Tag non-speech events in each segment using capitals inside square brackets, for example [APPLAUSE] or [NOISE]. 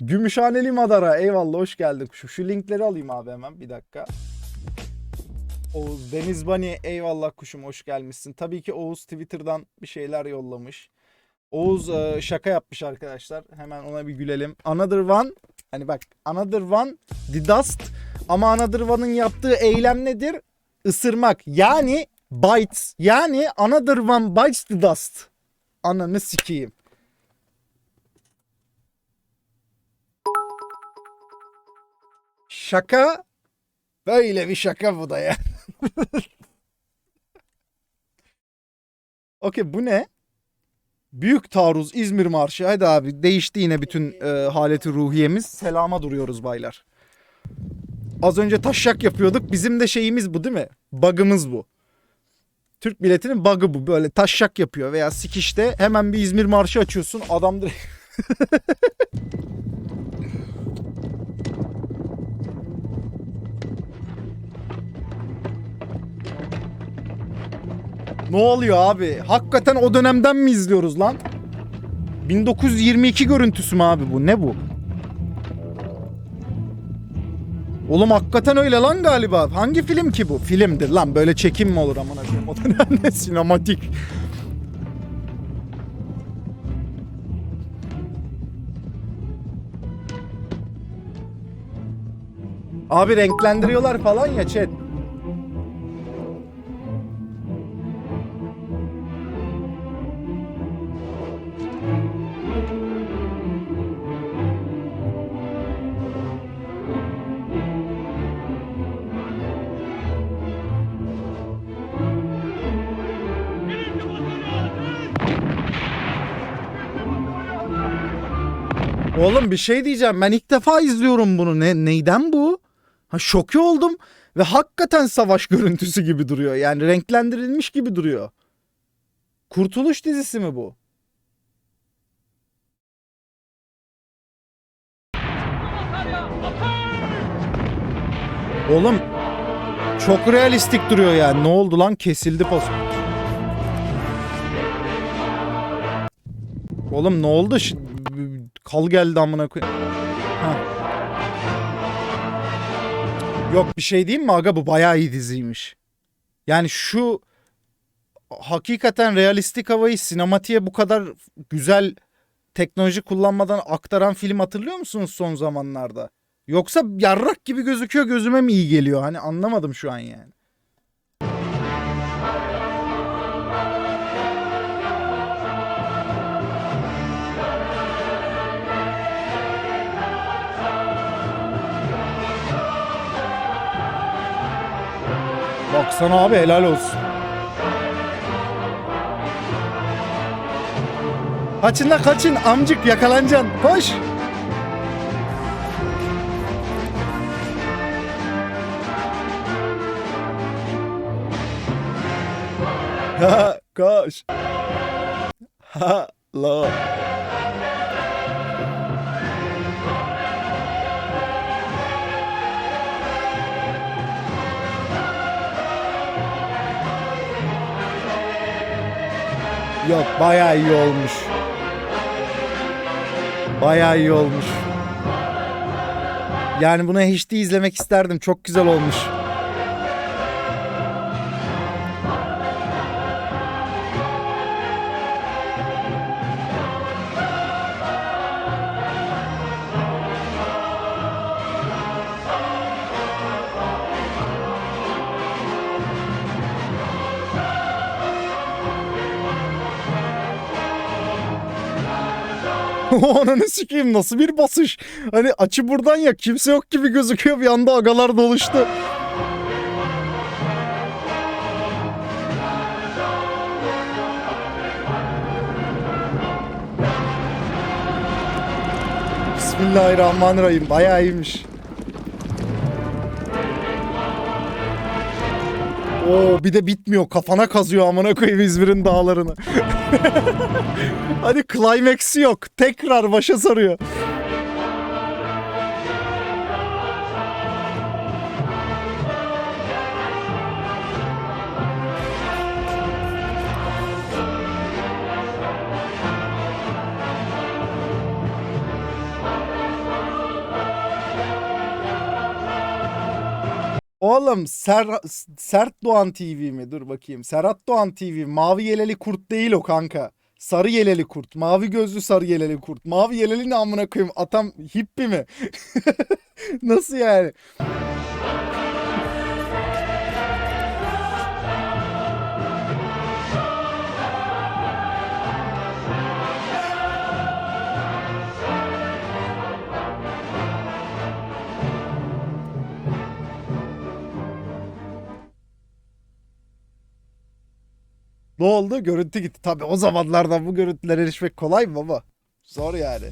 Gümüşhaneli Madara eyvallah hoş geldin. Şu, şu linkleri alayım abi hemen bir dakika. Oğuz Deniz Bani eyvallah kuşum hoş gelmişsin. Tabii ki Oğuz Twitter'dan bir şeyler yollamış. Oğuz e, şaka yapmış arkadaşlar. Hemen ona bir gülelim. Another one hani bak Another one the dust ama Another one'ın yaptığı eylem nedir? Isırmak. Yani bites. Yani Another one bites the dust. Ananı sikeyim. Şaka böyle bir şaka bu da ya. [LAUGHS] Okey bu ne? Büyük taarruz İzmir Marşı. Hadi abi değişti yine bütün e, haleti ruhiyemiz. Selama duruyoruz baylar. Az önce taşak yapıyorduk. Bizim de şeyimiz bu değil mi? Bug'ımız bu. Türk milletinin bug'ı bu. Böyle taşak yapıyor veya sikişte hemen bir İzmir Marşı açıyorsun. Adam direkt... [LAUGHS] Ne oluyor abi? Hakikaten o dönemden mi izliyoruz lan? 1922 görüntüsü mü abi bu? Ne bu? Oğlum hakikaten öyle lan galiba. Hangi film ki bu? Filmdir lan. Böyle çekim mi olur amına koyayım? O dönemde [LAUGHS] sinematik. Abi renklendiriyorlar falan ya chat. Oğlum bir şey diyeceğim. Ben ilk defa izliyorum bunu. Ne neyden bu? Ha şoke oldum ve hakikaten savaş [LAUGHS] görüntüsü gibi duruyor. Yani renklendirilmiş gibi duruyor. Kurtuluş dizisi mi bu? Oğlum çok realistik duruyor yani. Ne oldu lan? Kesildi pas. Oğlum ne oldu? Kal geldi amına koy. Ha. Yok bir şey diyeyim mi aga bu bayağı iyi diziymiş. Yani şu hakikaten realistik havayı sinematiğe bu kadar güzel teknoloji kullanmadan aktaran film hatırlıyor musunuz son zamanlarda? Yoksa yarrak gibi gözüküyor gözüme mi iyi geliyor? Hani anlamadım şu an yani. Baksana abi helal olsun. Kaçın la kaçın amcık yakalanacaksın. Koş. [LAUGHS] Ha koş. Ha la. Yok bayağı iyi olmuş. Bayağı iyi olmuş. Yani bunu HD izlemek isterdim. Çok güzel olmuş. [LAUGHS] Ananı sikeyim nasıl bir basış. Hani açı buradan ya kimse yok gibi gözüküyor bir anda agalar doluştu. Bismillahirrahmanirrahim bayağı iyiymiş. Oo bir de bitmiyor kafana kazıyor amına koyayım İzmir'in dağlarını. [LAUGHS] Hadi climax'i yok. Tekrar başa sarıyor. Oğlum Ser, Sert Doğan TV mi? Dur bakayım. Serhat Doğan TV. Mavi yeleli kurt değil o kanka. Sarı yeleli kurt. Mavi gözlü sarı yeleli kurt. Mavi yeleli ne amına koyayım? Atam hippi mi? [LAUGHS] Nasıl yani? Ne oldu? Görüntü gitti. Tabii o zamanlardan bu görüntülere erişmek kolay mı baba? Zor yani.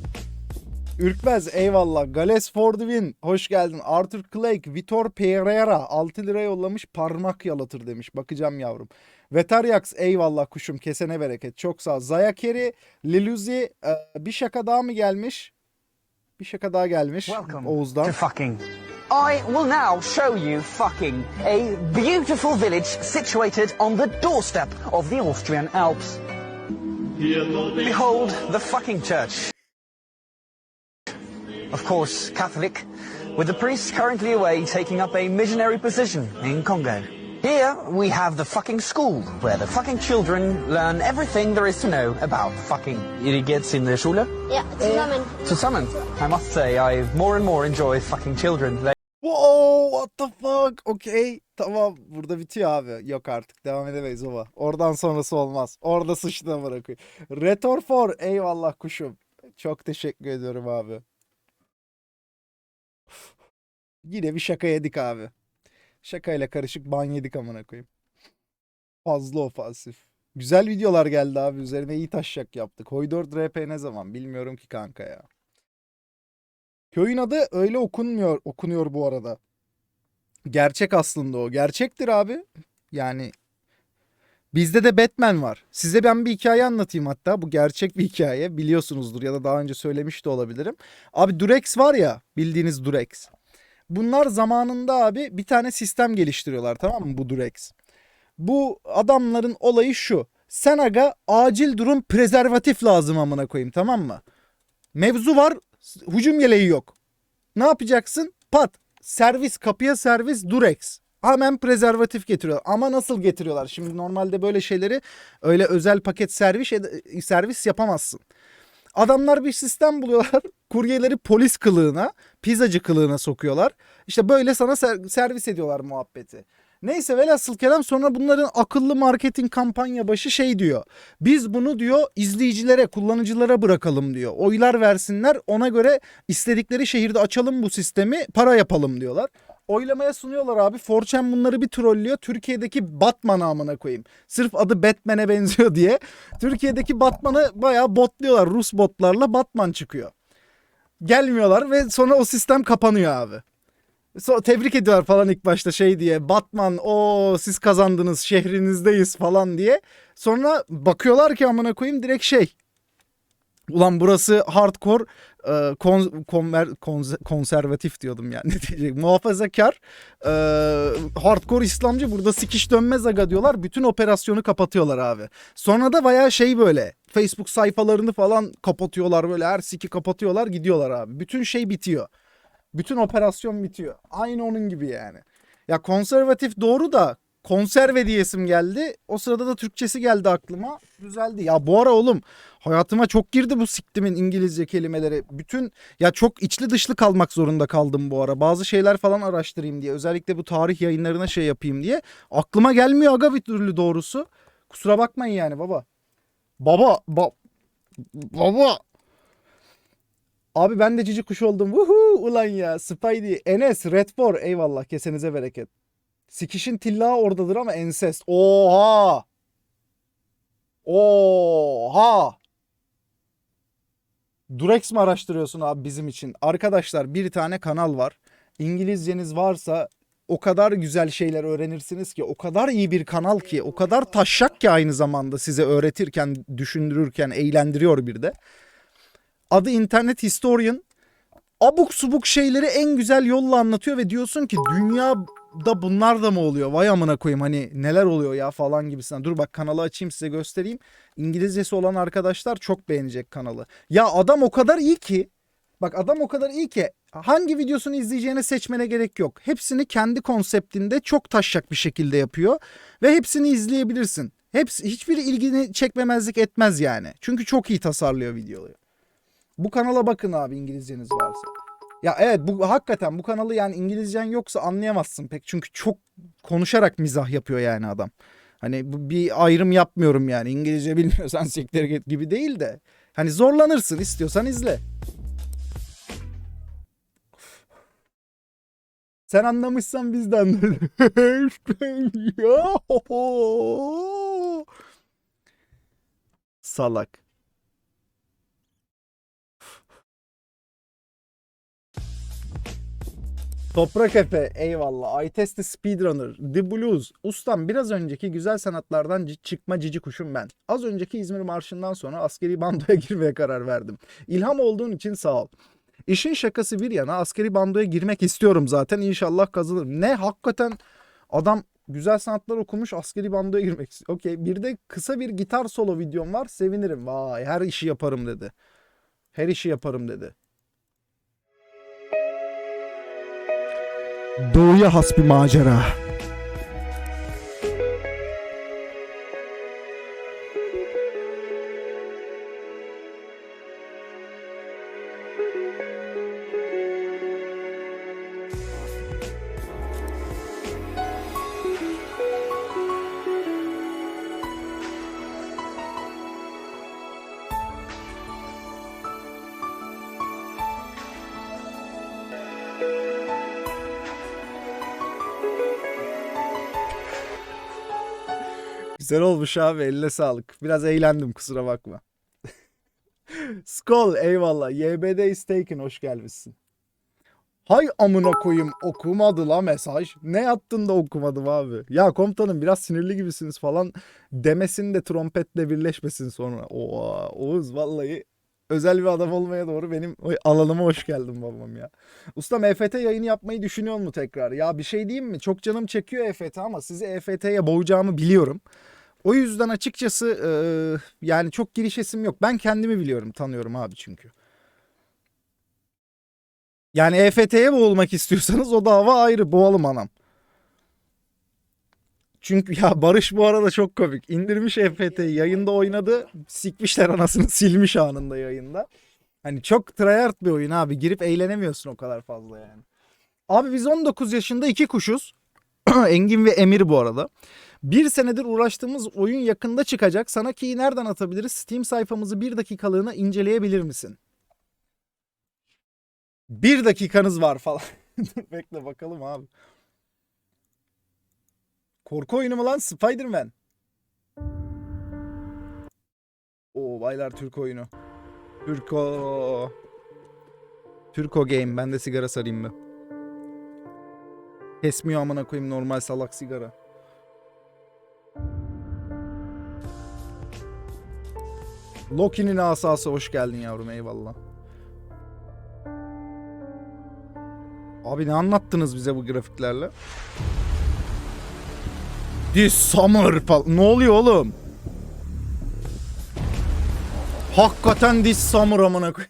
Ürkmez eyvallah. Gales for the win. Hoş geldin. Arthur Clegg, Vitor Pereira 6 lira yollamış parmak yalatır demiş. Bakacağım yavrum. Vetaryax eyvallah kuşum kesene bereket. Çok sağ ol. Zayakeri, Liluzi e, bir şaka daha mı gelmiş? Bir şaka daha gelmiş Welcome Oğuz'dan. to fucking. I will now show you fucking a beautiful village situated on the doorstep of the Austrian Alps. Behold the fucking church. Of course, Catholic, with the priest currently away taking up a missionary position in Congo. Here we have the fucking school, where the fucking children learn everything there is to know about fucking. Ihr geht's in der Schule? Ja, zusammen. Zusammen. I must say, I more and more enjoy fucking children. Wow, what the fuck? Okey. Tamam. Burada bitiyor abi. Yok artık. Devam edemeyiz baba. Oradan sonrası olmaz. Orada sıçtığına bırakıyor. Retor for. Eyvallah kuşum. Çok teşekkür ediyorum abi. Yine bir şaka yedik abi. Şakayla karışık ban yedik amına koyayım. Fazla ofansif. Güzel videolar geldi abi. Üzerine iyi taşacak yaptık. Hoydor RP ne zaman? Bilmiyorum ki kanka ya. Köyün adı öyle okunmuyor, okunuyor bu arada. Gerçek aslında o. Gerçektir abi. Yani bizde de Batman var. Size ben bir hikaye anlatayım hatta. Bu gerçek bir hikaye. Biliyorsunuzdur ya da daha önce söylemiş de olabilirim. Abi Durex var ya bildiğiniz Durex. Bunlar zamanında abi bir tane sistem geliştiriyorlar tamam mı bu Durex. Bu adamların olayı şu. Sen aga acil durum prezervatif lazım amına koyayım tamam mı? Mevzu var hücum yeleği yok. Ne yapacaksın? Pat. Servis kapıya servis Durex. Hemen prezervatif getiriyor. Ama nasıl getiriyorlar? Şimdi normalde böyle şeyleri öyle özel paket servis servis yapamazsın. Adamlar bir sistem [LAUGHS] buluyorlar. Kuryeleri polis kılığına, pizzacı kılığına sokuyorlar. İşte böyle sana ser- servis ediyorlar muhabbeti. Neyse velhasıl kelam sonra bunların akıllı marketing kampanya başı şey diyor. Biz bunu diyor izleyicilere, kullanıcılara bırakalım diyor. Oylar versinler ona göre istedikleri şehirde açalım bu sistemi para yapalım diyorlar. Oylamaya sunuyorlar abi. Fortune bunları bir trollüyor. Türkiye'deki Batman amına koyayım. Sırf adı Batman'e benziyor diye. Türkiye'deki Batman'ı bayağı botluyorlar. Rus botlarla Batman çıkıyor. Gelmiyorlar ve sonra o sistem kapanıyor abi. So, tebrik ediyorlar falan ilk başta şey diye. Batman o siz kazandınız şehrinizdeyiz falan diye. Sonra bakıyorlar ki amına koyayım direkt şey. Ulan burası hardcore e, kon- konver- konze- konservatif diyordum yani. Ne [LAUGHS] diyecek? Muhafazakar e, hardcore İslamcı burada sikiş dönmez aga diyorlar. Bütün operasyonu kapatıyorlar abi. Sonra da bayağı şey böyle Facebook sayfalarını falan kapatıyorlar böyle her siki kapatıyorlar gidiyorlar abi. Bütün şey bitiyor. Bütün operasyon bitiyor. Aynı onun gibi yani. Ya konservatif doğru da konserve diyesim geldi. O sırada da Türkçesi geldi aklıma. Güzeldi. Ya bu ara oğlum hayatıma çok girdi bu siktimin İngilizce kelimeleri. Bütün ya çok içli dışlı kalmak zorunda kaldım bu ara. Bazı şeyler falan araştırayım diye. Özellikle bu tarih yayınlarına şey yapayım diye. Aklıma gelmiyor aga bir türlü doğrusu. Kusura bakmayın yani baba. Baba, ba, baba. Abi ben de cici kuş oldum. Vuhu ulan ya. Spidey. Enes, Redfor. Eyvallah kesenize bereket. Sikişin tilla oradadır ama ensest. Oha. Oha. Durex mi araştırıyorsun abi bizim için? Arkadaşlar bir tane kanal var. İngilizceniz varsa o kadar güzel şeyler öğrenirsiniz ki o kadar iyi bir kanal ki o kadar taşak ki aynı zamanda size öğretirken düşündürürken eğlendiriyor bir de. Adı internet historian. Abuk subuk şeyleri en güzel yolla anlatıyor ve diyorsun ki dünyada bunlar da mı oluyor? Vay amına koyayım hani neler oluyor ya falan gibisinden. Dur bak kanalı açayım size göstereyim. İngilizcesi olan arkadaşlar çok beğenecek kanalı. Ya adam o kadar iyi ki Bak adam o kadar iyi ki hangi videosunu izleyeceğine seçmene gerek yok. Hepsini kendi konseptinde çok taşacak bir şekilde yapıyor ve hepsini izleyebilirsin. Hepsi hiçbiri ilgini çekmemezlik etmez yani. Çünkü çok iyi tasarlıyor videoyu. Bu kanala bakın abi İngilizceniz varsa. Ya evet bu hakikaten bu kanalı yani İngilizcen yoksa anlayamazsın pek. Çünkü çok konuşarak mizah yapıyor yani adam. Hani bu bir ayrım yapmıyorum yani. İngilizce [LAUGHS] bilmiyorsan siktir git gibi değil de. Hani zorlanırsın istiyorsan izle. Sen anlamışsan biz de anlarız. [LAUGHS] Salak. Toprak Efe eyvallah. I Test the Speedrunner. The Blues. Ustam biraz önceki güzel sanatlardan çıkma cici kuşum ben. Az önceki İzmir Marşı'ndan sonra askeri bandoya [LAUGHS] girmeye karar verdim. İlham olduğun için sağ ol. İşin şakası bir yana askeri bandoya girmek istiyorum zaten. İnşallah kazanırım. Ne hakikaten adam güzel sanatlar okumuş askeri bandoya girmek istiyor. Okey bir de kısa bir gitar solo videom var sevinirim. Vay her işi yaparım dedi. Her işi yaparım dedi. Doğuya has bir macera. Güzel olmuş abi eline sağlık. Biraz eğlendim kusura bakma. [LAUGHS] Skol eyvallah. YBD is taken hoş gelmişsin. Hay amına koyayım okumadı la mesaj. Ne yattın da okumadım abi. Ya komutanım biraz sinirli gibisiniz falan demesin de trompetle birleşmesin sonra. Oo, Oğuz vallahi özel bir adam olmaya doğru benim alanıma hoş geldin babam ya. Ustam EFT yayını yapmayı düşünüyor mu tekrar? Ya bir şey diyeyim mi? Çok canım çekiyor EFT ama sizi EFT'ye boğacağımı biliyorum. O yüzden açıkçası eee, yani çok girişesim yok. Ben kendimi biliyorum, tanıyorum abi çünkü. Yani EFT'ye boğulmak istiyorsanız o dava ayrı. Boğalım anam. Çünkü ya Barış bu arada çok komik. İndirmiş EFT'yi yayında oynadı. Sikmişler anasını silmiş anında yayında. Hani çok tryhard bir oyun abi. Girip eğlenemiyorsun o kadar fazla yani. Abi biz 19 yaşında iki kuşuz. [CLEARS THROAT] Engin ve Emir bu arada. Bir senedir uğraştığımız oyun yakında çıkacak. Sana key'i nereden atabiliriz? Steam sayfamızı bir dakikalığına inceleyebilir misin? Bir dakikanız var falan. [LAUGHS] Bekle bakalım abi. Korku oyunu mu lan? Spider-Man. Oo baylar Türk oyunu. Türko. Türko game. Ben de sigara sarayım mı? Kesmiyor amına koyayım normal salak sigara. Loki'nin asası hoş geldin yavrum eyvallah. Abi ne anlattınız bize bu grafiklerle? This summer falan. Ne oluyor oğlum? Hakikaten this summer amına koy.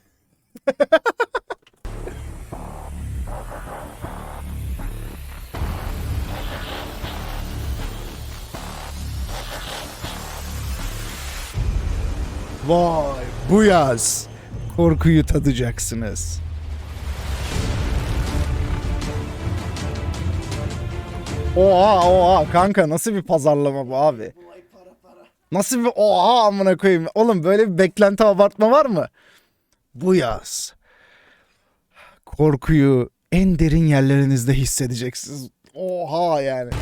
[LAUGHS] Vay bu yaz korkuyu tadacaksınız. Oha oha kanka nasıl bir pazarlama bu abi? Nasıl bir oha amına koyayım. Oğlum böyle bir beklenti abartma var mı? Bu yaz korkuyu en derin yerlerinizde hissedeceksiniz. Oha yani. [LAUGHS]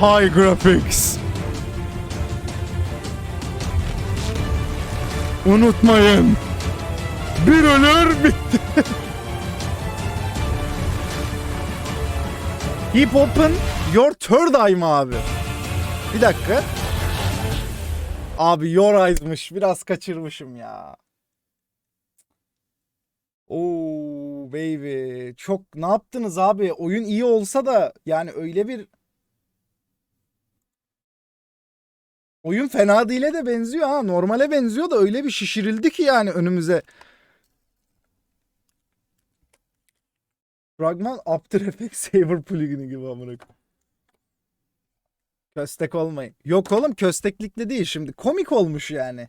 High graphics. Unutmayın. Bir ölür bitti. [LAUGHS] Hip Hop'un Your Third Eye mı abi? Bir dakika. Abi Your Eyes'mış. Biraz kaçırmışım ya. Oo baby. Çok ne yaptınız abi? Oyun iyi olsa da yani öyle bir Oyun fena değil'e de benziyor ha. Normale benziyor da öyle bir şişirildi ki yani önümüze. Fragman After Effects [LAUGHS] Saver plugin'i gibi amına. Köstek olmayın. Yok oğlum kösteklikle değil şimdi. Komik olmuş yani.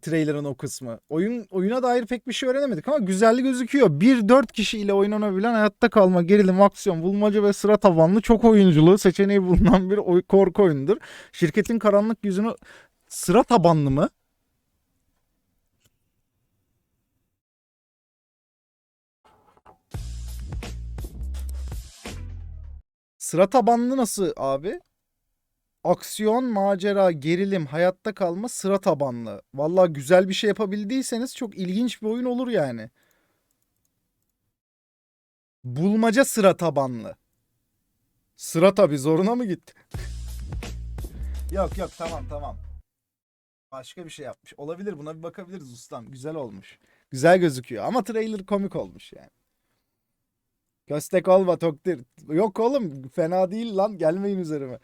Trailer'ın o kısmı. Oyun oyuna dair pek bir şey öğrenemedik ama güzelli gözüküyor. 1-4 kişiyle oynanabilen hayatta kalma, gerilim, aksiyon, bulmaca ve sıra tabanlı çok oyunculu seçeneği bulunan bir oy- korku oyunudur. Şirketin karanlık yüzünü sıra tabanlı mı? Sıra tabanlı nasıl abi? Aksiyon, macera, gerilim, hayatta kalma, sıra tabanlı. Vallahi güzel bir şey yapabildiyseniz çok ilginç bir oyun olur yani. Bulmaca sıra tabanlı. Sıra tabi zoruna mı gitti? [LAUGHS] yok yok tamam tamam. Başka bir şey yapmış. Olabilir buna bir bakabiliriz ustam. Güzel olmuş. Güzel gözüküyor ama trailer komik olmuş yani. Köstek olma Toktir. Yok oğlum fena değil lan gelmeyin üzerime.